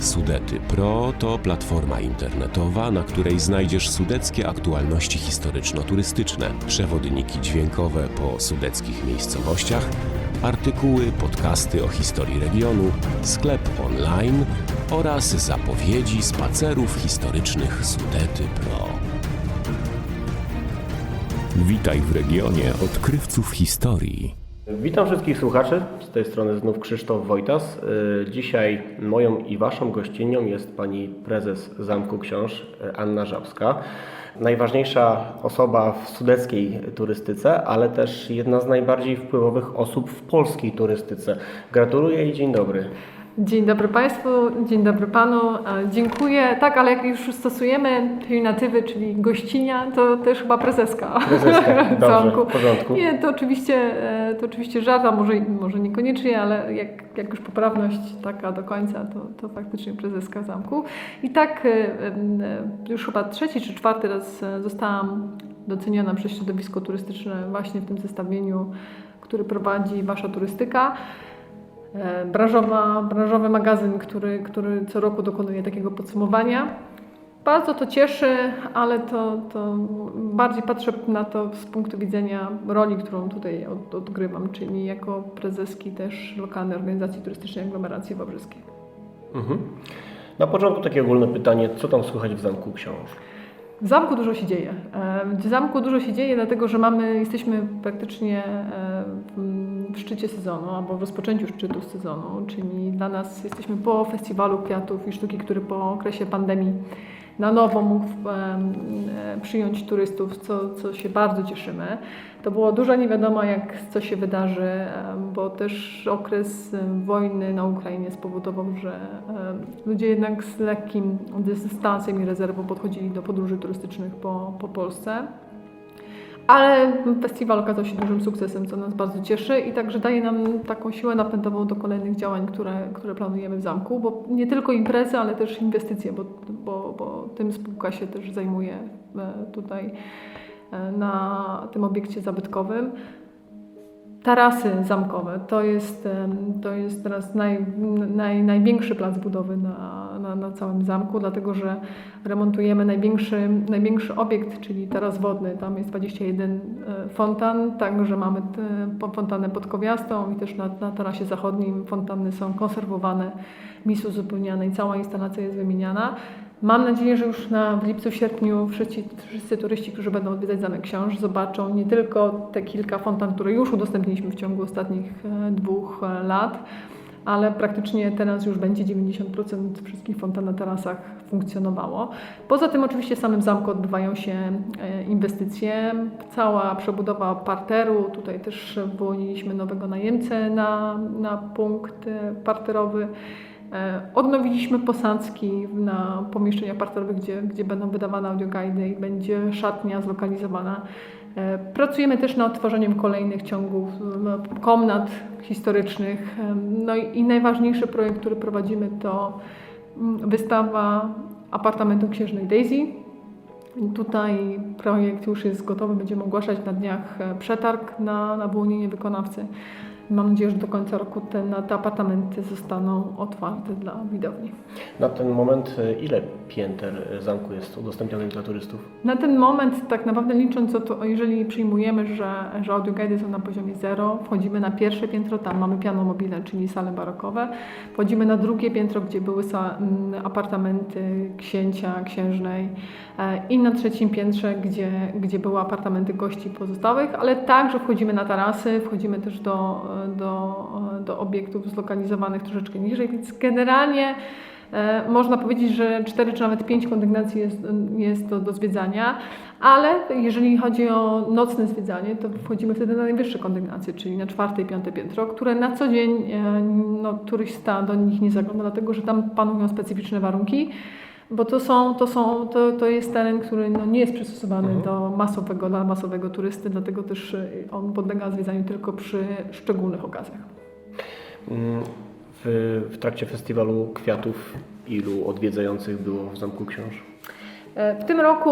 Sudety Pro to platforma internetowa, na której znajdziesz sudeckie aktualności historyczno-turystyczne, przewodniki dźwiękowe po sudeckich miejscowościach, artykuły, podcasty o historii regionu, sklep online oraz zapowiedzi spacerów historycznych Sudety Pro. Witaj w regionie odkrywców historii. Witam wszystkich słuchaczy. Z tej strony znów Krzysztof Wojtas. Y, Dzisiaj moją i waszą gościnią jest pani prezes Zamku Książ y, Anna Żabska. Najważniejsza osoba w sudeckiej turystyce, ale też jedna z najbardziej wpływowych osób w polskiej turystyce. Gratuluję i dzień dobry. Dzień dobry Państwu, dzień dobry Panu. E, Dziękuję. Tak, ale jak już stosujemy terminatywy, czyli gościnia, to też chyba prezeska. Prezeska, dobrze, w porządku. Nie, to oczywiście, e, to oczywiście żart, a może, może niekoniecznie, ale jak, jak już poprawność taka do końca, to, to faktycznie prezeska zamku. I tak e, już chyba trzeci czy czwarty raz zostałam doceniona przez środowisko turystyczne właśnie w tym zestawieniu, który prowadzi Wasza Turystyka. E, branżowa, branżowy magazyn, który, który co roku dokonuje takiego podsumowania. Bardzo to cieszy, ale to, to bardziej patrzę na to z punktu widzenia roli, którą tutaj od, odgrywam, czyli jako prezeski też lokalnej organizacji turystycznej aglomeracji wawrzyskiej. Mhm. Na początku takie ogólne pytanie, co tam słychać w Zamku Książ? W zamku dużo się dzieje. E, W zamku dużo się dzieje, dlatego że mamy, jesteśmy praktycznie e, w szczycie sezonu, albo w rozpoczęciu szczytu sezonu, czyli dla nas jesteśmy po festiwalu kwiatów i sztuki, który po okresie pandemii na nowo mógł e, przyjąć turystów, co, co się bardzo cieszymy. To było duża niewiadoma, jak co się wydarzy, bo też okres wojny na Ukrainie spowodował, że ludzie jednak z lekkim dystansem i rezerwą podchodzili do podróży turystycznych po, po Polsce. Ale festiwal okazał się dużym sukcesem, co nas bardzo cieszy i także daje nam taką siłę napędową do kolejnych działań, które, które planujemy w zamku, bo nie tylko imprezy, ale też inwestycje, bo, bo, bo tym spółka się też zajmuje e, tutaj e, na tym obiekcie zabytkowym. Tarasy zamkowe to jest, to jest teraz naj, naj, największy plac budowy na, na, na całym zamku, dlatego że remontujemy największy, największy obiekt, czyli taras wodny. Tam jest 21 e, fontan, także mamy fontannę podkowiastą i też na, na tarasie zachodnim fontanny są konserwowane, mis uzupełniane i cała instalacja jest wymieniana. Mam nadzieję, że już na, w lipcu, sierpniu wszyscy, wszyscy turyści, którzy będą odwiedzać Zamek Książ, zobaczą nie tylko te kilka fontan, które już udostępniliśmy w ciągu ostatnich e, dwóch e, lat, ale praktycznie teraz już będzie 90% wszystkich fontan na tarasach funkcjonowało. Poza tym oczywiście w samym zamku odbywają się e, inwestycje, cała przebudowa parteru, tutaj też wyłoniliśmy nowego najemcę na, na punkt parterowy. E, Odnowiliśmy posadzki na pomieszczeniach parterowych, gdzie, gdzie będą wydawane audioguidy i będzie szatnia zlokalizowana. E, Pracujemy też nad tworzeniem kolejnych ciągów, no, komnat historycznych. E, No i, i najważniejszy projekt, który prowadzimy to mm, wystawa apartamentu księżnej Daisy. Tutaj projekt już jest gotowy, będziemy ogłaszać na dniach e, przetarg na, na wyłonienie wykonawcy. Mam nadzieję, że do końca roku te, te apartamenty zostaną otwarte dla widowni. Na ten moment y, ile pięter y, zamku jest udostępnionych dla turystów? Na ten moment, tak naprawdę licząc, to, jeżeli przyjmujemy, że, że audioguidy są na poziomie zero, wchodzimy na pierwsze piętro, tam mamy piano mobilne, czyli sale barokowe. Wchodzimy na drugie piętro, gdzie były sa, m, apartamenty księcia, księżnej e, i na trzecim piętrze, gdzie, gdzie były apartamenty gości pozostałych, ale także wchodzimy na tarasy, wchodzimy też do, do, do obiektów zlokalizowanych troszeczkę niżej, więc generalnie E, Można powiedzieć, że 4 czy nawet 5 kondygnacji jest, jest do, do zwiedzania, ale jeżeli chodzi o nocne zwiedzanie, to wchodzimy wtedy na najwyższe kondygnacje, czyli na czwarte i piąte piętro, które na co dzień e, no, turysta do nich nie zagląda, dlatego że tam panują specyficzne warunki. Bo to, są, to, są, to, to jest teren, który no, nie jest przystosowany Mhm. do masowego, dla masowego turysty, dlatego też e, on podlega zwiedzaniu tylko przy szczególnych okazjach. Mm, W, w trakcie festiwalu kwiatów ilu odwiedzających było w Zamku Książ? E, W tym roku,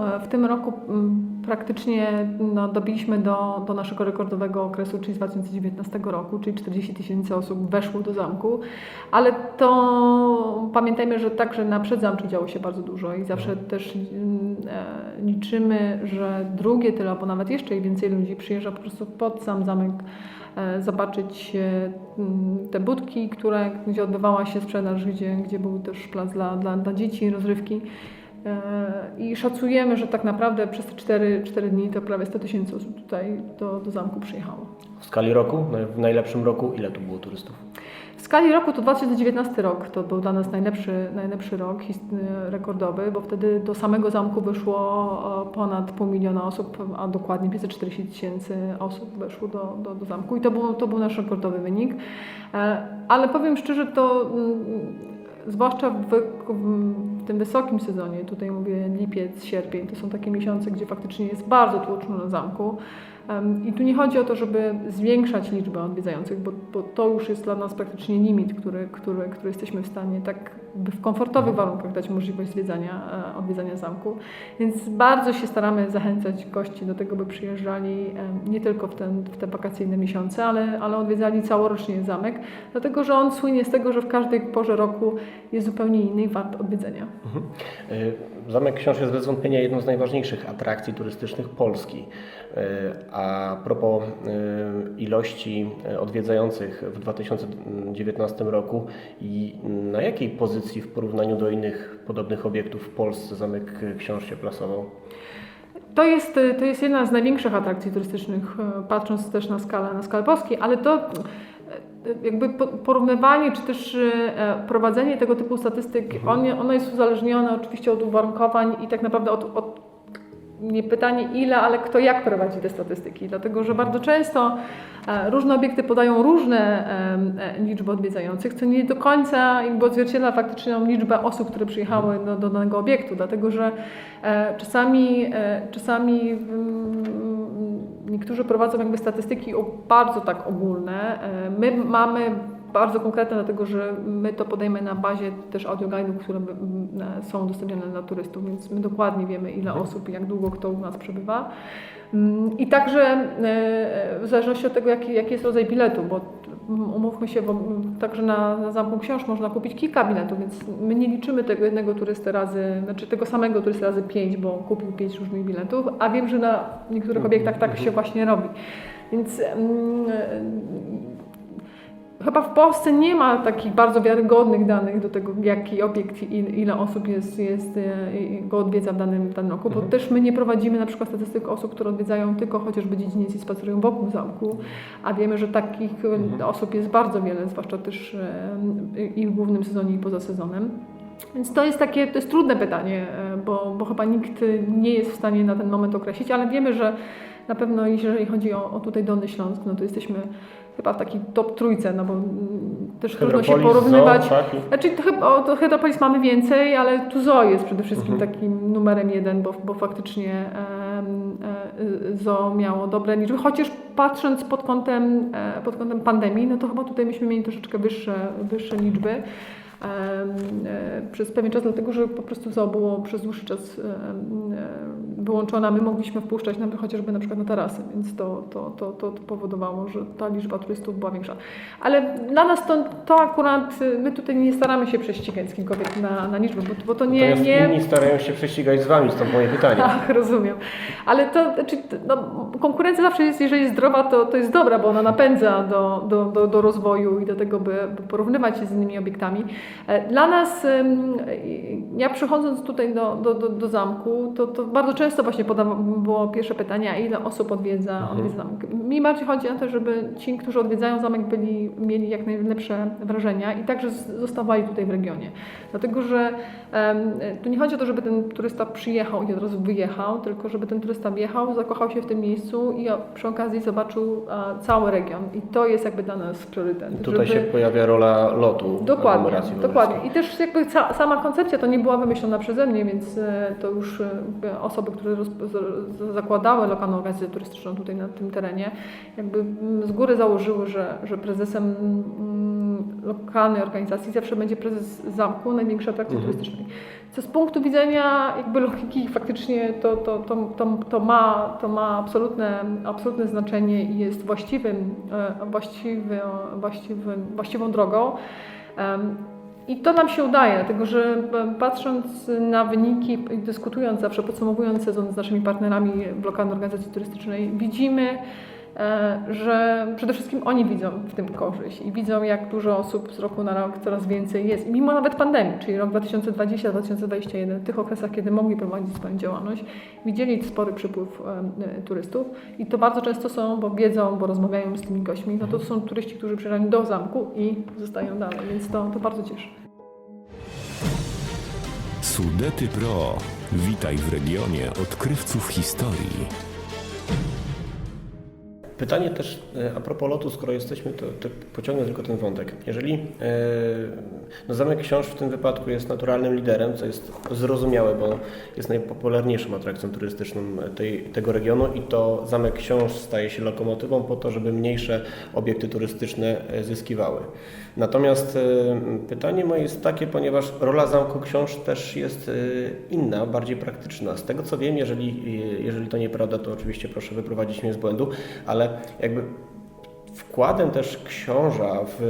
e, w tym roku mm, praktycznie no, dobiliśmy do, do naszego rekordowego okresu, czyli z 2019 roku, czyli 40 tysięcy osób weszło do zamku, ale to pamiętajmy, że także na przedzamczu działo się bardzo dużo i zawsze też mm, e, liczymy, że drugie tyle, albo nawet jeszcze więcej ludzi przyjeżdża po prostu pod sam zamek zobaczyć e, m, te budki, które, gdzie odbywała się sprzedaż, gdzie, gdzie był też plac dla, dla, dla dzieci, rozrywki. I szacujemy, że tak naprawdę przez te 4, 4 dni to prawie 100 tysięcy osób tutaj do, do zamku przyjechało. W skali roku, w najlepszym roku, ile tu było turystów? W skali roku to 2019 rok to był dla nas najlepszy, najlepszy rok rekordowy, bo wtedy do samego zamku wyszło e, ponad pół miliona osób, a dokładnie 540 tysięcy osób weszło do, do, do zamku i to był, to był nasz rekordowy wynik. E, Ale powiem szczerze, to mm, zwłaszcza w, w tym wysokim sezonie, tutaj mówię lipiec, sierpień, to są takie miesiące, gdzie faktycznie jest bardzo tłoczno na zamku. I tu nie chodzi o to, żeby zwiększać liczbę odwiedzających, bo, bo to już jest dla nas praktycznie limit, który, który, który jesteśmy w stanie tak w komfortowych warunkach dać możliwość zwiedzania, e, odwiedzania zamku. Więc bardzo się staramy zachęcać gości do tego, by przyjeżdżali nie tylko w, ten, w te wakacyjne miesiące, ale, ale odwiedzali całorocznie zamek, dlatego że on słynie z tego, że w każdej porze roku jest zupełnie inny i wart odwiedzenia. Y, Zamek Książ jest bez wątpienia jedną z najważniejszych atrakcji turystycznych Polski. Y, A propos ilości odwiedzających w 2019 roku i na jakiej pozycji w porównaniu do innych podobnych obiektów w Polsce Zamek Książ się plasował? To jest, y, to jest jedna z największych atrakcji turystycznych, e, patrząc też na skalę, na skalę Polski, ale to e, jakby po- porównywanie czy też e, prowadzenie tego typu statystyk, on, ono jest uzależnione oczywiście od uwarunkowań i tak naprawdę od, od nie pytanie ile, ale kto jak prowadzi te statystyki, dlatego że bardzo często e, różne obiekty podają różne em, e, liczby odwiedzających, co nie do końca jakby odzwierciedla faktyczną liczbę osób, które przyjechały do, do danego obiektu, dlatego że e, czasami, e, czasami mm, niektórzy prowadzą jakby statystyki bardzo tak ogólne. E, My mamy bardzo konkretne, dlatego że my to podejmy na bazie też audioguidów, które są udostępnione dla turystów, więc my dokładnie wiemy ile osób i jak długo kto u nas przebywa. Mm, I także e, w zależności od tego, jaki, jaki jest rodzaj biletu, bo umówmy się, bo także na, na Zamku Książ można kupić kilka biletów, więc my nie liczymy tego jednego turysty razy, znaczy tego samego turysty razy pięć, bo kupił pięć różnych biletów, a wiem, że na niektórych obiektach tak się właśnie robi. Więc mm, Chyba w Polsce nie ma takich bardzo wiarygodnych danych do tego, jaki obiekt i ile osób jest, jest, e, go odwiedza w danym, w danym roku, bo też my nie prowadzimy na przykład statystyk osób, które odwiedzają tylko chociażby dziedziniec i spacerują wokół zamku, a wiemy, że takich e, osób jest bardzo wiele, zwłaszcza też e, i w głównym sezonie i poza sezonem. Więc to jest takie, to jest trudne pytanie, bo, bo chyba nikt nie jest w stanie na ten moment określić, ale wiemy, że na pewno jeżeli chodzi o, o tutaj Dolny Śląsk, no to jesteśmy chyba w takiej top trójce, no bo mm, też trudno się porównywać. Zoo, tak? Znaczy to chyba to Hydropolis mamy więcej, ale tu Zoo jest przede wszystkim takim numerem jeden, bo, bo faktycznie e, Zoo miało dobre liczby, chociaż patrząc pod kątem, e, pod kątem pandemii, no to chyba tutaj myśmy mieli troszeczkę wyższe, wyższe liczby e, przez pewien czas, dlatego że po prostu zoo było przez dłuższy czas e, wyłączone, a my mogliśmy wpuszczać na, chociażby na przykład na tarasy, więc to, to, to, to, powodowało, że ta liczba turystów była większa. Ale dla nas to, to akurat, y, my tutaj nie staramy się prześcigać z kimkolwiek na, na liczbę, bo, bo to nie... Natomiast nie... inni starają się prześcigać z Wami, stąd moje pytanie. Tak, rozumiem. Ale to, znaczy, no, konkurencja zawsze jest, jeżeli jest zdrowa, to, to jest dobra, bo ona napędza do, do, do, do rozwoju i do tego, by porównywać się z innymi obiektami. E, Dla nas, ja przychodząc tutaj do, do, do, do zamku, to, to bardzo często właśnie podawa- było pierwsze pytanie, a ile osób odwiedza, odwiedza zamek. Mi bardziej chodzi o to, żeby ci, którzy odwiedzają zamek, byli, mieli jak najlepsze wrażenia i także zostawali tutaj w regionie. Dlatego, że em, tu nie chodzi o to, żeby ten turysta przyjechał i od razu wyjechał, tylko żeby ten turysta wjechał, zakochał się w tym miejscu i przy okazji zobaczył e, cały region. I to jest jakby dla nas priorytet. Tutaj żeby... się pojawia rola lotu Dokładnie, dokładnie. I też jakby ca, sama koncepcja to nie była wymyślona przeze mnie, więc e, to już e, osoby, które roz, zakładały lokalną organizację turystyczną tutaj na tym terenie, jakby mm, z góry założyły, że, że prezesem mm, lokalnej organizacji zawsze będzie prezes zamku, największej atrakcji turystycznej. Co z punktu widzenia jakby logiki faktycznie to, to, to, to, to, ma, to ma absolutne, absolutne znaczenie i jest właściwym, e, właściwy, właściwym, właściwą drogą. I to nam się udaje, dlatego że e, patrząc na wyniki i dyskutując zawsze, podsumowując sezon z naszymi partnerami lokalnej organizacji turystycznej, widzimy, że przede wszystkim oni widzą w tym korzyść i widzą, jak dużo osób z roku na rok coraz więcej jest. I mimo nawet pandemii, czyli rok 2020-2021, w tych okresach, kiedy mogli prowadzić swoją działalność, widzieli spory przypływ e, turystów i to bardzo często są, bo wiedzą, bo rozmawiają z tymi gośćmi, no to są turyści, którzy przyjeżdżają do zamku i zostają dalej, więc to, to bardzo cieszy. Sudety Pro. Witaj w regionie odkrywców historii. Pytanie też e, a propos lotu, skoro jesteśmy, to, to pociągnę tylko ten wątek. Jeżeli e, no Zamek Książ w tym wypadku jest naturalnym liderem, co jest zrozumiałe, bo jest najpopularniejszą atrakcją turystyczną tej, tego regionu i to Zamek Książ staje się lokomotywą po to, żeby mniejsze obiekty turystyczne e, zyskiwały. Natomiast pytanie moje jest takie, ponieważ rola Zamku Książ też jest inna, bardziej praktyczna. Z tego co wiem, jeżeli, jeżeli to nieprawda, to oczywiście proszę wyprowadzić mnie z błędu, ale jakby Wkładem też książa w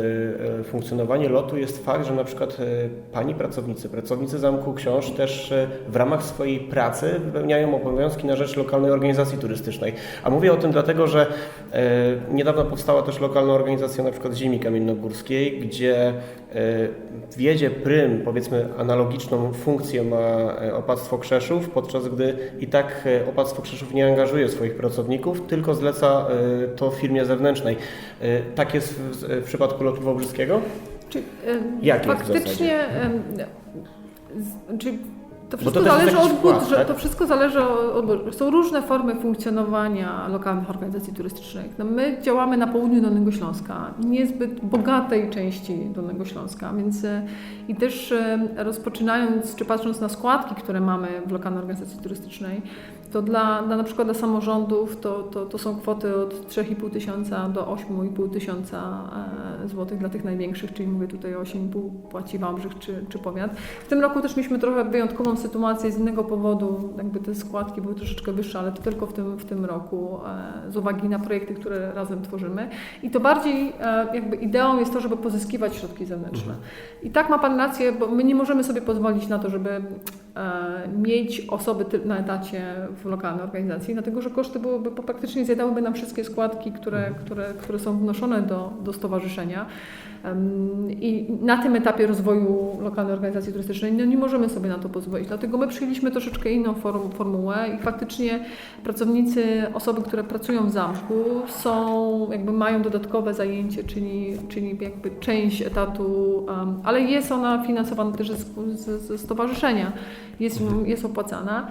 e, funkcjonowanie lotu jest fakt, że na przykład e, pani pracownicy, pracownicy Zamku Książ też e, w ramach swojej pracy wypełniają obowiązki na rzecz lokalnej organizacji turystycznej. A mówię o tym dlatego, że niedawno powstała też lokalna organizacja na przykład Ziemi Kamiennogórskiej, gdzie wiedzie prym, powiedzmy analogiczną funkcję ma opactwo Krzeszów, podczas gdy i tak opactwo Krzeszów nie angażuje swoich pracowników, tylko zleca to firmie zewnętrznej. Tak jest w, w przypadku lotu Wałbrzyskiego? Czy, Jak jest w faktycznie, em, z- czy to wszystko to zależy od budżetu, tak? to wszystko zależy od, od, są różne formy funkcjonowania lokalnych organizacji turystycznych. No my działamy na południu Dolnego Śląska, niezbyt bogatej części Dolnego Śląska, więc e, i też e, rozpoczynając, czy patrząc na składki, które mamy w lokalnej organizacji turystycznej, to dla, dla na przykład dla samorządów to, to, to są kwoty od 3,5 tysiąca do 8,5 tysiąca e, złotych dla tych największych, czyli mówię tutaj 8,5 płaci Wałbrzych czy, czy powiat. W tym roku też mieliśmy trochę wyjątkową sytuację z innego powodu, jakby te składki były troszeczkę wyższe, ale to tylko w tym, w tym roku e, z uwagi na projekty, które razem tworzymy. I to bardziej e, jakby ideą jest to, żeby pozyskiwać środki zewnętrzne. I tak ma Pan rację, bo my nie możemy sobie pozwolić na to, żeby mieć osoby na etacie w lokalnej organizacji, dlatego że koszty byłyby, bo praktycznie zjadałyby nam wszystkie składki, które, które, które są wnoszone do, do stowarzyszenia. I na tym etapie rozwoju lokalnej organizacji turystycznej no nie możemy sobie na to pozwolić. Dlatego my przyjęliśmy troszeczkę inną form, formułę i faktycznie pracownicy, osoby, które pracują w zamku są, jakby mają dodatkowe zajęcie, czyli, czyli jakby część etatu, ale jest ona finansowana też ze stowarzyszenia, jest, jest opłacana.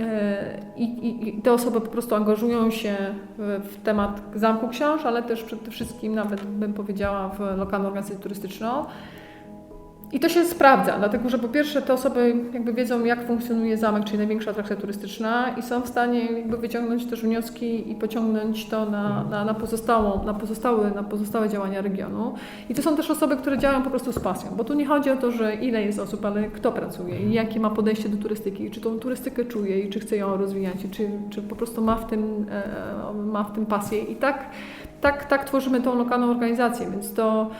E, I, i, I te osoby po prostu angażują się w, w temat Zamku Książ, ale też przede wszystkim nawet bym powiedziała w lokalną organizację turystyczną. I to się sprawdza, dlatego że po pierwsze te osoby jakby wiedzą jak funkcjonuje zamek, czyli największa atrakcja turystyczna i są w stanie jakby wyciągnąć też wnioski i pociągnąć to na, na, na, pozostałą, na, pozostałe, na pozostałe działania regionu. I to są też osoby, które działają po prostu z pasją, bo tu nie chodzi o to, że ile jest osób, ale kto pracuje i jakie ma podejście do turystyki, i czy tą turystykę czuje i czy chce ją rozwijać, i czy, czy po prostu ma w tym, e, ma w tym pasję. I tak, tak, tak tworzymy tą lokalną organizację, więc to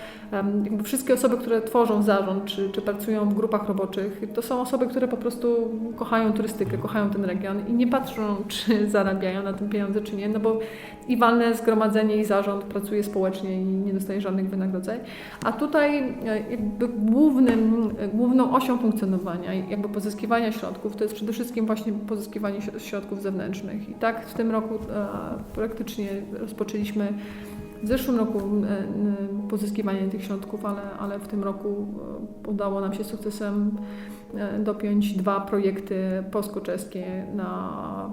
wszystkie osoby, które tworzą zarząd, czy, czy pracują w grupach roboczych, to są osoby, które po prostu kochają turystykę, kochają ten region i nie patrzą, czy zarabiają na tym pieniądze, czy nie, no bo i walne zgromadzenie, i zarząd pracuje społecznie i nie dostaje żadnych wynagrodzeń. A tutaj e, jakby głównym, główną osią funkcjonowania, jakby pozyskiwania środków, to jest przede wszystkim właśnie pozyskiwanie środ- środków zewnętrznych. I tak w tym roku e, praktycznie rozpoczęliśmy w zeszłym roku e, pozyskiwanie tych środków, ale, ale w tym roku e, udało nam się sukcesem dopiąć dwa projekty polsko-czeskie na,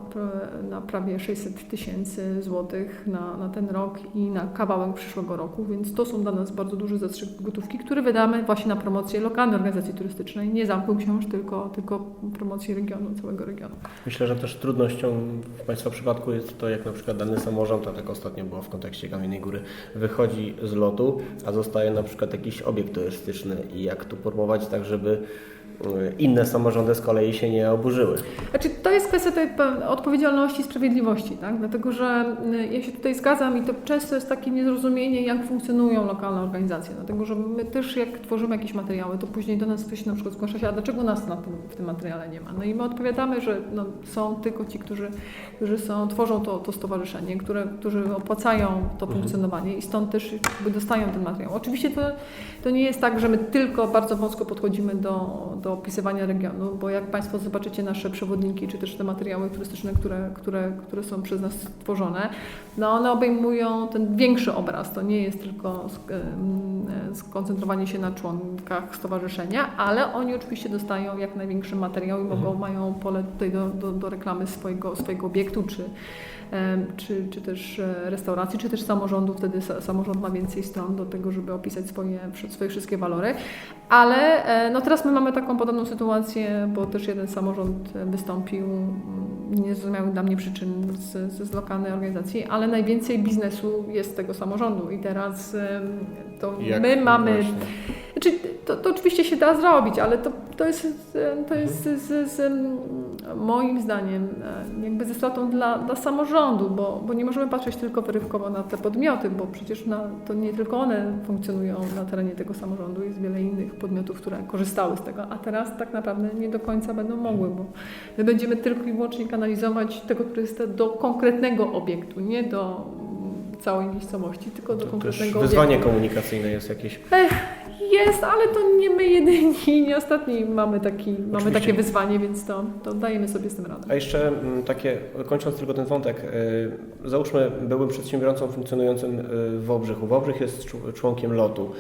na prawie 600 tysięcy złotych na, na ten rok i na kawałek przyszłego roku, więc to są dla nas bardzo duży zastrzyk gotówki, który wydamy właśnie na promocję lokalnej organizacji turystycznej, nie Zamku Książ, tylko, tylko promocję regionu, całego regionu. Myślę, że też trudnością w Państwa przypadku jest to, jak na przykład dany samorząd, a tak ostatnio było w kontekście Kamiennej Góry, wychodzi z lotu, a zostaje na przykład jakiś obiekt turystyczny i jak tu promować tak, żeby inne samorządy z kolei się nie oburzyły. Znaczy, to jest kwestia tej odpowiedzialności i sprawiedliwości, tak? dlatego że y, ja się tutaj zgadzam i to często jest takie niezrozumienie, jak funkcjonują lokalne organizacje, dlatego że my też jak tworzymy jakieś materiały, to później do nas ktoś na przykład zgłasza się, a dlaczego nas na tym, w tym materiale nie ma? No i my odpowiadamy, że no, są tylko ci, którzy, którzy są, tworzą to, to stowarzyszenie, które, którzy opłacają to funkcjonowanie i stąd też dostają ten materiał. Oczywiście to, to nie jest tak, że my tylko bardzo wąsko podchodzimy do, do opisywania regionu, bo jak Państwo zobaczycie nasze przewodniki, czy też te materiały turystyczne, które, które, które są przez nas tworzone, no one obejmują ten większy obraz. To nie jest tylko skoncentrowanie się na członkach stowarzyszenia, ale oni oczywiście dostają jak największy materiał i mogą, mają pole tutaj do, do, do reklamy swojego, swojego obiektu, czy, czy, czy też e, restauracji, czy też samorządu. Wtedy sa- samorząd ma więcej stron do tego, żeby opisać swoje, swoje wszystkie walory. Ale e, no teraz my mamy taką podobną sytuację, bo też jeden samorząd wystąpił, mm, niezrozumiałych dla mnie przyczyn z, z, lokalnej organizacji, ale najwięcej biznesu jest z tego samorządu i teraz to Jak my mamy... właśnie? Znaczy, to, to oczywiście się da zrobić, ale to, to jest, to jest z, z, z, moim zdaniem e, jakby ze stratą dla, dla samorządu, bo, bo nie możemy patrzeć tylko wyrywkowo na te podmioty, bo przecież na, to nie tylko one funkcjonują na terenie tego samorządu, jest wiele innych podmiotów, które korzystały z tego, a teraz tak naprawdę nie do końca będą mogły, bo my będziemy tylko i wyłącznie kanalizować tego turystę do konkretnego obiektu, nie do całej miejscowości, tylko do To też konkretnego wyzwanie obiektu. komunikacyjne jest jakieś. Jest, ale to nie my jedyni, nie ostatni mamy, taki, mamy takie wyzwanie, więc to, to dajemy sobie z tym radę. A jeszcze mm, takie, kończąc tylko ten wątek, y, załóżmy byłym przedsiębiorcą funkcjonującym y, w Wałbrzychu. Wałbrzych jest członkiem lotu.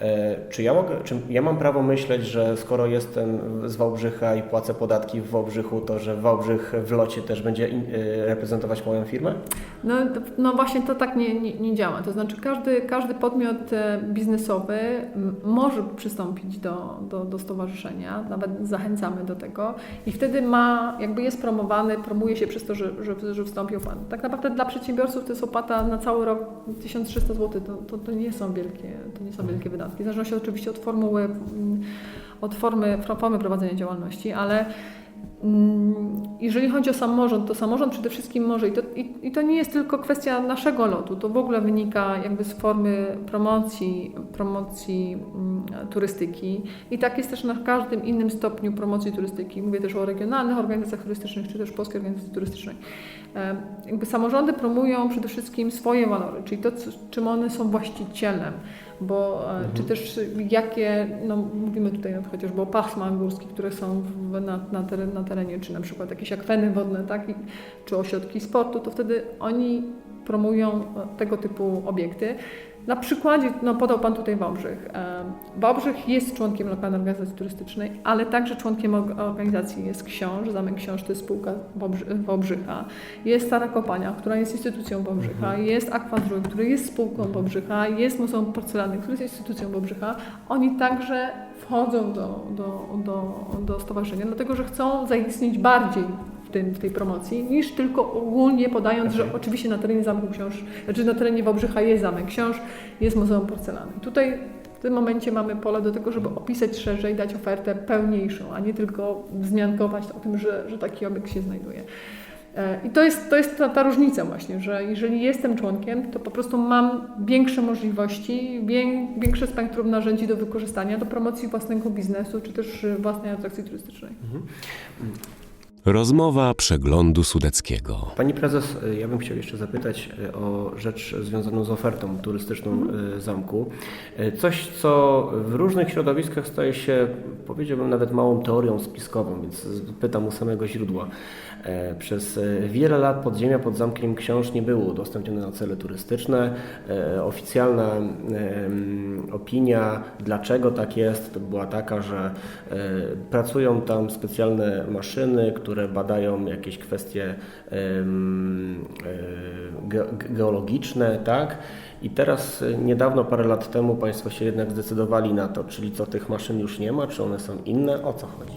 E, Czy ja, mogę, czy ja mam prawo myśleć, że skoro jestem z Wałbrzycha i płacę podatki w Wałbrzychu, to że Wałbrzych w locie też będzie y, reprezentować moją firmę? No, no właśnie to tak nie, nie, nie działa. To znaczy każdy, każdy podmiot e, biznesowy może przystąpić do, do, do stowarzyszenia, nawet zachęcamy do tego i wtedy ma, jakby jest promowany, promuje się przez to, że, że, że wstąpił Pan. Tak naprawdę dla przedsiębiorców to jest opłata na cały rok 1300 zł. To, to, to nie są wielkie, to nie są wielkie wydatki. W zależności oczywiście od formuły, mm, od formy, formy prowadzenia działalności, ale Mm, Jeżeli chodzi o samorząd, to samorząd przede wszystkim może, i to, i, i to nie jest tylko kwestia naszego lotu, to w ogóle wynika jakby z formy promocji, promocji mm, turystyki i tak jest też na każdym innym stopniu promocji turystyki. Mówię też o regionalnych organizacjach turystycznych, czy też polskiej organizacji turystycznej. Jakby samorządy promują przede wszystkim swoje walory, czyli to, czym one są właścicielem, bo e, czy też jakie, no mówimy tutaj chociażby o pasmach górskich, które są w, na, na, teren, na terenie, czy na przykład jakieś akweny wodne, tak, I, czy ośrodki sportu, to wtedy oni promują e, tego typu obiekty. Na przykładzie, no podał Pan tutaj Wałbrzych. E, Wałbrzych jest członkiem lokalnej organizacji turystycznej, ale także członkiem org- organizacji jest Książ, Zamek Książ to jest spółka Wałbrzy- Wałbrzycha, jest Stara Kopania, która jest instytucją Wałbrzycha, jest Aquadrój, który jest spółką Wałbrzycha, jest Muzeum Porcelany, który jest instytucją Wałbrzycha. Oni także wchodzą do, do, do, do stowarzyszenia, dlatego że chcą zaistnieć bardziej tym, w tej promocji, niż tylko ogólnie podając, że oczywiście na terenie Zamku Książ, znaczy na terenie Wałbrzycha jest Zamek Książ, jest Muzeum Porcelany. Tutaj w tym momencie mamy pole do tego, żeby opisać szerzej, dać ofertę pełniejszą, a nie tylko wzmiankować o tym, że, że taki obiekt się znajduje. E, I to jest, to jest ta, ta różnica właśnie, że jeżeli jestem członkiem, to po prostu mam większe możliwości, wię, większe spektrum narzędzi do wykorzystania do promocji własnego biznesu, czy też y, własnej atrakcji turystycznej. Rozmowa przeglądu sudeckiego. Pani prezes, ja bym chciał jeszcze zapytać y, o rzecz związaną z ofertą turystyczną y, zamku. Y, Coś, co w różnych środowiskach staje się, powiedziałbym, nawet małą teorią spiskową, więc pytam u samego źródła. E, Przez e, wiele lat podziemia pod zamkiem książ nie było udostępnione na cele turystyczne. E, Oficjalna opinia, dlaczego tak jest, była taka, że pracują tam specjalne maszyny, które badają jakieś kwestie geologiczne, tak? I teraz niedawno, parę lat temu, Państwo się jednak zdecydowali na to, czyli co tych maszyn już nie ma, czy one są inne, o co chodzi?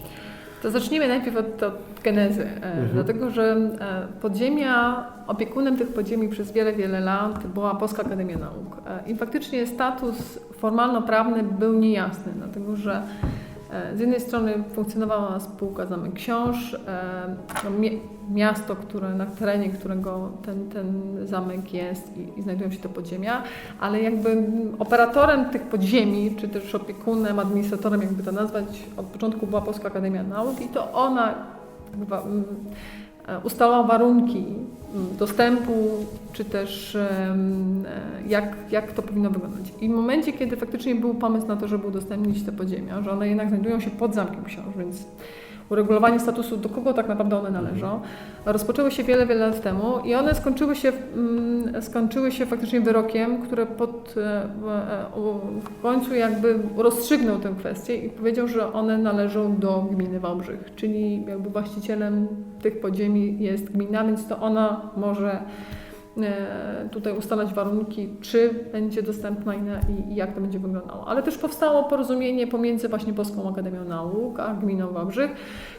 To zacznijmy najpierw od, od genezy, e, dlatego że e, podziemia, opiekunem tych podziemi przez wiele, wiele lat była Polska Akademia Nauk. E, I faktycznie status formalno-prawny był niejasny, dlatego że Z jednej strony funkcjonowała spółka Zamek Książ, e, no, miasto, które, na terenie którego ten, ten zamek jest i, i znajdują się te podziemia, ale jakby mm, operatorem tych podziemi, czy też opiekunem, administratorem, jakby to nazwać, od początku była Polska Akademia Nauk i to ona jakby, e, ustalała warunki mm, dostępu, czy też e, jak, jak to powinno wyglądać. I w momencie, kiedy faktycznie był pomysł na to, żeby udostępnić te podziemia, że one jednak znajdują się pod Zamkiem Książ, więc uregulowanie statusu, do kogo tak naprawdę one należą, rozpoczęły się wiele, wiele lat temu i one skończyły się, mm, skończyły się faktycznie wyrokiem, który pod, e, e, w końcu jakby rozstrzygnął tę kwestię i powiedział, że one należą do gminy Wałbrzych, czyli jakby właścicielem tych podziemi jest gmina, więc to ona może tutaj ustalać warunki, czy będzie dostępna i, na, i, jak to będzie wyglądało. Ale też powstało porozumienie pomiędzy właśnie Polską Akademią Nauk a gminą Wałbrzych,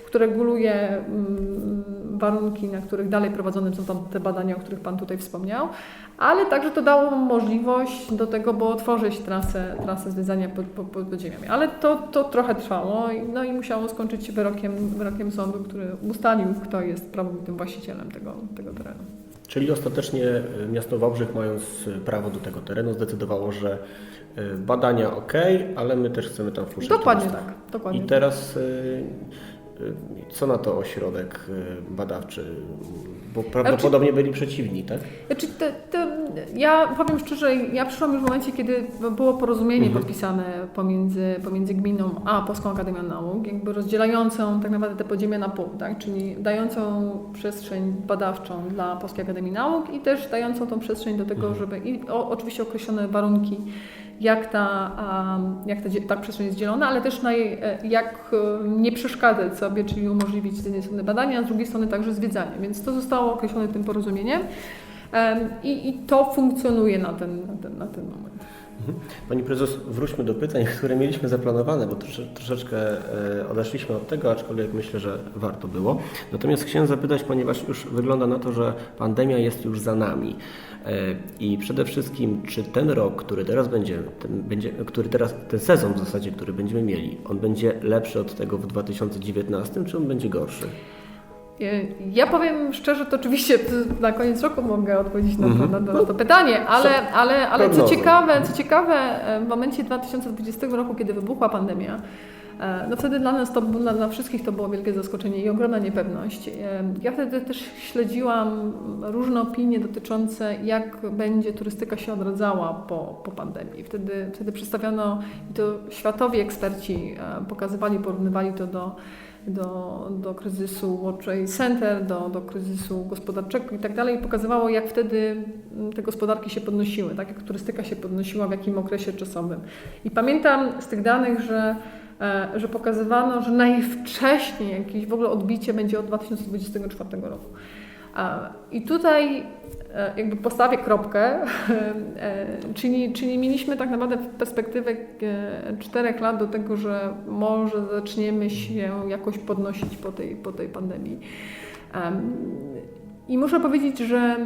które reguluje mm, warunki, na których dalej prowadzone są tam te badania, o których Pan tutaj wspomniał, ale także to dało możliwość do tego, bo otworzyć trasę, trasę zwiedzania pod, pod, pod podziemiami. Ale to, to trochę trwało no i musiało skończyć się wyrokiem, wyrokiem sądu, który ustalił, kto jest prawowitym właścicielem tego, tego terenu. Czyli ostatecznie y, miasto Wałbrzych, mając y, prawo do tego terenu, zdecydowało, że y, badania ok, ale my też chcemy tam wpuszczać Dokładnie tak. Dokładnie I teraz co na to ośrodek y, badawczy? Bo prawdopodobnie byli przeciwni, tak? Znaczy, ja powiem szczerze, ja przyszłam już w momencie, kiedy było porozumienie Mhm. podpisane pomiędzy, pomiędzy gminą a Polską Akademią Nauk, jakby rozdzielającą tak naprawdę te podziemia na pół, tak? czyli dającą przestrzeń badawczą dla Polskiej Akademii Nauk i też dającą tą przestrzeń do tego, Mhm. żeby i o, oczywiście określone warunki, jak ta, jak ta, ta przestrzeń jest dzielona, ale też na jej, e, jak e, nie przeszkadzać sobie, czyli umożliwić z jednej strony badania, a z drugiej strony także zwiedzanie. Więc to zostało określone tym porozumieniem. Em, I, I to funkcjonuje na ten, na ten, na ten moment. Pani prezes, wróćmy do pytań, które mieliśmy zaplanowane, bo trosze, troszeczkę e, odeszliśmy od tego, aczkolwiek myślę, że warto było. Natomiast chciałem zapytać, ponieważ już wygląda na to, że pandemia jest już za nami. E, I przede wszystkim, czy ten rok, który teraz będzie, ten, będzie, który teraz, ten sezon w zasadzie, który będziemy mieli, on będzie lepszy od tego w 2019, czy on będzie gorszy? E, Ja powiem szczerze, to oczywiście na koniec roku mogę odpowiedzieć na, to, Mhm. na, na to pytanie, ale, ale, ale co, ciekawe, co ciekawe, e, w momencie 2020 roku, kiedy wybuchła pandemia, no wtedy dla nas, to, dla, dla wszystkich to było wielkie zaskoczenie i ogromna niepewność. E, Ja wtedy też śledziłam różne opinie dotyczące, jak będzie turystyka się odradzała po, po pandemii. Wtedy, wtedy przedstawiono, i to światowi eksperci e, pokazywali, porównywali to do do, do kryzysu World Center, do, do kryzysu gospodarczego i tak dalej. Pokazywało, jak wtedy mm, te gospodarki się podnosiły, tak jak turystyka się podnosiła, w jakim okresie czasowym. I pamiętam z tych danych, że, e, że pokazywano, że najwcześniej jakieś w ogóle odbicie będzie od 2024 roku. I tutaj e, jakby postawię kropkę, e, czyli, czyli mieliśmy tak naprawdę perspektywę e, czterech lat do tego, że może zaczniemy się jakoś podnosić po tej, po tej pandemii. I muszę powiedzieć, że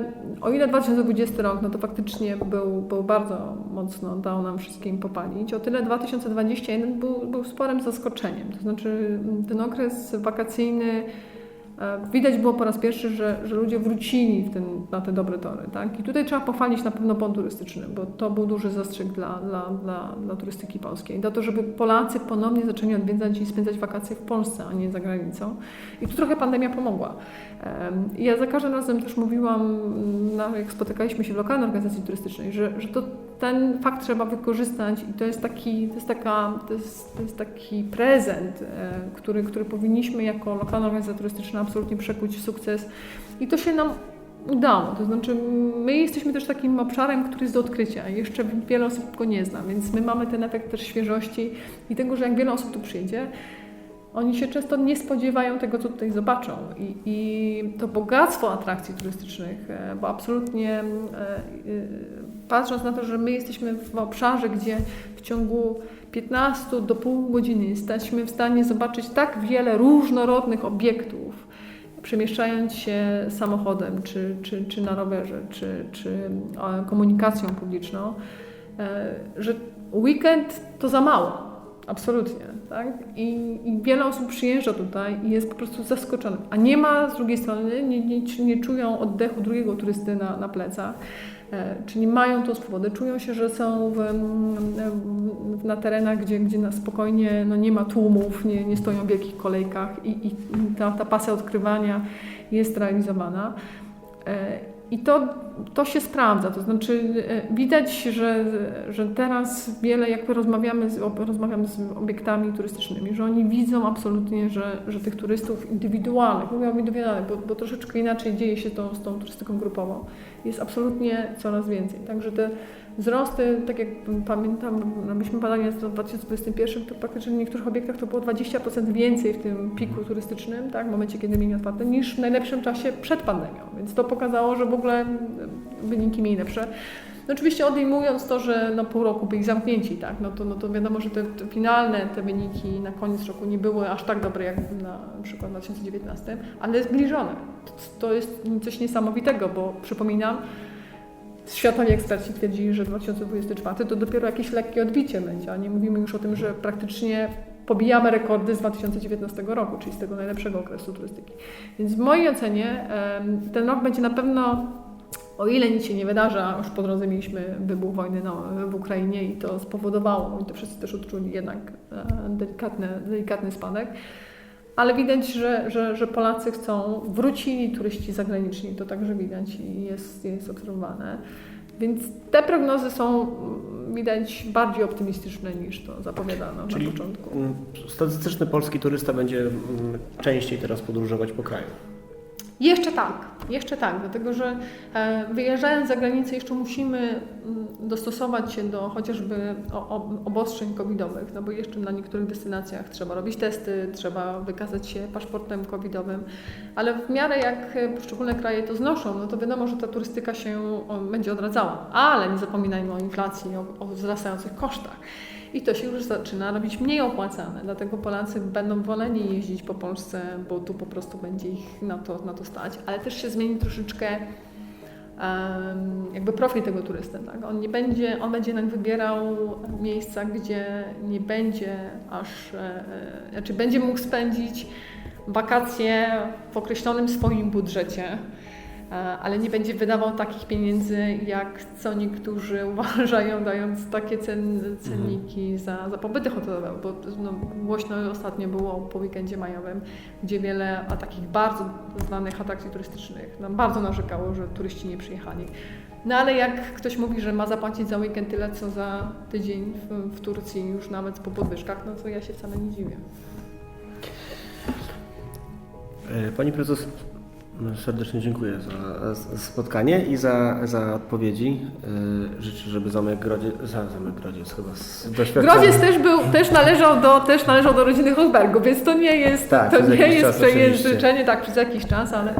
o ile 2020 rok, no to faktycznie był, był bardzo mocno, dał nam wszystkim popalić, o tyle 2021 był, był sporym zaskoczeniem. To znaczy ten okres wakacyjny Widać było po raz pierwszy, że, że ludzie wrócili ten, na te dobre tory. Tak? I tutaj trzeba pochwalić na pewno bon turystyczny, bo to był duży zastrzyk dla, dla, dla, dla turystyki polskiej. Do to, żeby Polacy ponownie zaczęli odwiedzać i spędzać wakacje w Polsce, a nie za granicą. I tu trochę pandemia pomogła. Ja za każdym razem też mówiłam, no, jak spotykaliśmy się w lokalnej organizacji turystycznej, że, że to ten fakt trzeba wykorzystać i to jest taki, to jest taka, to jest, to jest taki prezent, e, który, który powinniśmy jako lokalna organizacja turystyczna absolutnie przekuć w sukces i to się nam udało. To znaczy my jesteśmy też takim obszarem, który jest do odkrycia. Jeszcze wiele osób go nie zna, więc my mamy ten efekt też świeżości i tego, że jak wiele osób tu przyjdzie, oni się często nie spodziewają tego, co tutaj zobaczą. I, i to bogactwo atrakcji turystycznych, e, bo absolutnie e, e, patrząc na to, że my jesteśmy w obszarze, gdzie w ciągu 15 do pół godziny jesteśmy w stanie zobaczyć tak wiele różnorodnych obiektów, przemieszczając się samochodem, czy, czy, czy na rowerze, czy, czy e, komunikacją publiczną, e, że weekend to za mało. Absolutnie, tak? I, I wiele osób przyjeżdża tutaj i jest po prostu zaskoczonych. A nie ma z drugiej strony, nie, nie, nie czują oddechu drugiego turysty na, na plecach. E, czyli mają tą swobodę, czują się, że są w, w, na terenach, gdzie, gdzie na spokojnie no nie ma tłumów, nie, nie stoją w wielkich kolejkach i, i ta, ta pasja odkrywania jest realizowana. I to, to się sprawdza, to znaczy e, widać, że, że teraz wiele, jak rozmawiamy z, rozmawiamy z obiektami turystycznymi, że oni widzą absolutnie, że, że tych turystów indywidualnych, mówię o indywidualnych, bo, bo troszeczkę inaczej dzieje się to z tą turystyką grupową, jest absolutnie coraz więcej. Także te wzrosty, tak jak pamiętam, robiliśmy badania w 2021, to praktycznie w niektórych obiektach to było 20% więcej w tym piku turystycznym, tak, w momencie, kiedy mieli otwarte, niż w najlepszym czasie przed pandemią. Więc to pokazało, że w ogóle wyniki mieli lepsze. No oczywiście odejmując to, że no pół roku byli zamknięci, tak, no to, no to wiadomo, że te, te finalne te wyniki na koniec roku nie były aż tak dobre jak na, na przykład w 2019, ale zbliżone. To, to jest coś niesamowitego, bo przypominam, Światowi eksperci twierdzili, że 2024 to dopiero jakieś lekkie odbicie będzie, a nie mówimy już o tym, że praktycznie pobijamy rekordy z 2019 roku, czyli z tego najlepszego okresu turystyki. Więc w mojej ocenie ten rok będzie na pewno, o ile nic się nie wydarza, już po drodze mieliśmy wybuch wojny no, w Ukrainie i to spowodowało, i to wszyscy też odczuli jednak e, delikatny, delikatny spadek, ale widać, że, że, że Polacy chcą, wrócili turyści zagraniczni, to także widać i jest, jest obserwowane. Więc te prognozy są, mm, widać, bardziej optymistyczne niż to zapowiadano Czyli na początku. mm, statystyczny polski turysta będzie mm, częściej teraz podróżować po kraju. Jeszcze tak, jeszcze tak, dlatego że e, wyjeżdżając za granicę jeszcze musimy mm, dostosować się do chociażby obostrzeń covidowych, no bo jeszcze na niektórych destynacjach trzeba robić testy, trzeba wykazać się paszportem covidowym, ale w miarę jak poszczególne kraje to znoszą, no to wiadomo, że ta turystyka się będzie odradzała, ale nie zapominajmy o inflacji, o, o wzrastających kosztach. I to się już zaczyna robić mniej opłacane, dlatego Polacy będą woleni jeździć po Polsce, bo tu po prostu będzie ich na to, na to ale też się zmieni troszeczkę jakby profil tego turysty. Tak? On nie będzie, on będzie jednak wybierał miejsca, gdzie nie będzie aż, e, e, znaczy będzie mógł spędzić wakacje w określonym swoim budżecie, ale nie będzie wydawał takich pieniędzy, jak co niektórzy uważają, dając takie cen, cenniki za, za pobyty hotelowe, bo no, głośno ostatnio było po weekendzie majowym, gdzie wiele a takich bardzo znanych atrakcji turystycznych no, bardzo narzekało, że turyści nie przyjechali. No ale jak ktoś mówi, że ma zapłacić za weekend tyle, co za tydzień w, w Turcji już nawet po podwyżkach, no to ja się wcale nie dziwię. E, Pani prezes, serdecznie dziękuję za, za spotkanie i za, za odpowiedzi. E, Życzę, żeby Zamek Grodziec, za Zamek Grodziec chyba z doświadczenia. Grodziec też był, też należał do, też należał do rodziny Hosbergów, więc to nie jest, Tak, to nie jest oczywiście. przejęzyczenie, tak, przez jakiś czas, ale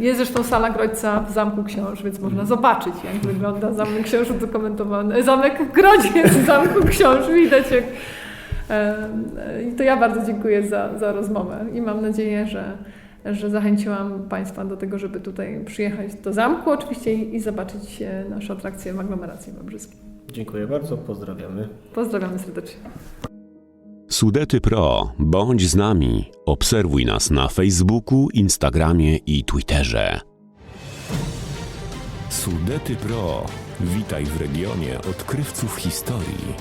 jest zresztą sala Grodźca w Zamku Książ, więc można zobaczyć, jak wygląda Zamek Książ udokumentowany, Zamek Grodziec w Zamku Książ, widać jak... em, I to ja bardzo dziękuję za, za rozmowę i mam nadzieję, że, że zachęciłam Państwa do tego, żeby tutaj przyjechać do zamku oczywiście i, i zobaczyć e, nasze atrakcje w aglomeracji Wałbrzyskiej. Dziękuję bardzo, pozdrawiamy. Pozdrawiamy serdecznie. Sudety Pro, bądź z nami. Obserwuj nas na Facebooku, Instagramie i Twitterze. Sudety Pro. Witaj w regionie odkrywców historii.